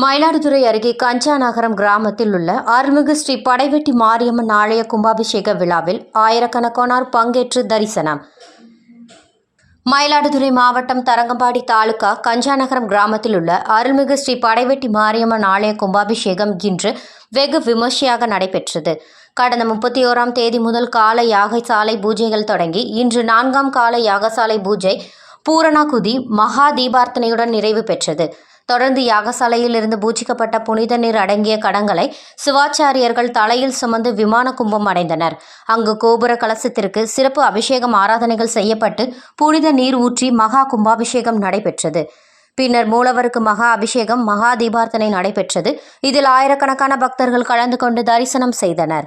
மயிலாடுதுறை அருகே கஞ்சா நகரம் கிராமத்தில் உள்ள அருள்மிகு ஸ்ரீ படைவெட்டி மாரியம்மன் ஆலய கும்பாபிஷேக விழாவில் ஆயிரக்கணக்கானோர் பங்கேற்று தரிசனம். மயிலாடுதுறை மாவட்டம் தரங்கம்பாடி தாலுகா கஞ்சாநகரம் கிராமத்தில் உள்ள அருள்மிகு ஸ்ரீ படைவெட்டி மாரியம்மன் ஆலய கும்பாபிஷேகம் இன்று வெகு விமர்சையாக நடைபெற்றது. கடந்த முப்பத்தி ஓராம் தேதி முதல் கால யாகசாலை பூஜைகள் தொடங்கி இன்று நான்காம் கால யாகசாலை பூஜை பூரணாகுதி மகா தீபார்த்தனையுடன் நிறைவு பெற்றது. தொடர்ந்து யாகசாலையில் இருந்து பூஜிக்கப்பட்ட புனித நீர் அடங்கிய கடங்களை சிவாச்சாரியர்கள் தலையில் சுமந்து விமான கும்பம் அடைந்தனர். அங்கு கோபுர கலசத்திற்கு சிறப்பு அபிஷேகம் ஆராதனைகள் செய்யப்பட்டு புனித நீர் ஊற்றி மகா கும்பாபிஷேகம் நடைபெற்றது. பின்னர் மூலவருக்கு மகா அபிஷேகம் மகா தீபார்த்தனை நடைபெற்றது. இதில் ஆயிரக்கணக்கான பக்தர்கள் கலந்து கொண்டு தரிசனம் செய்தனர்.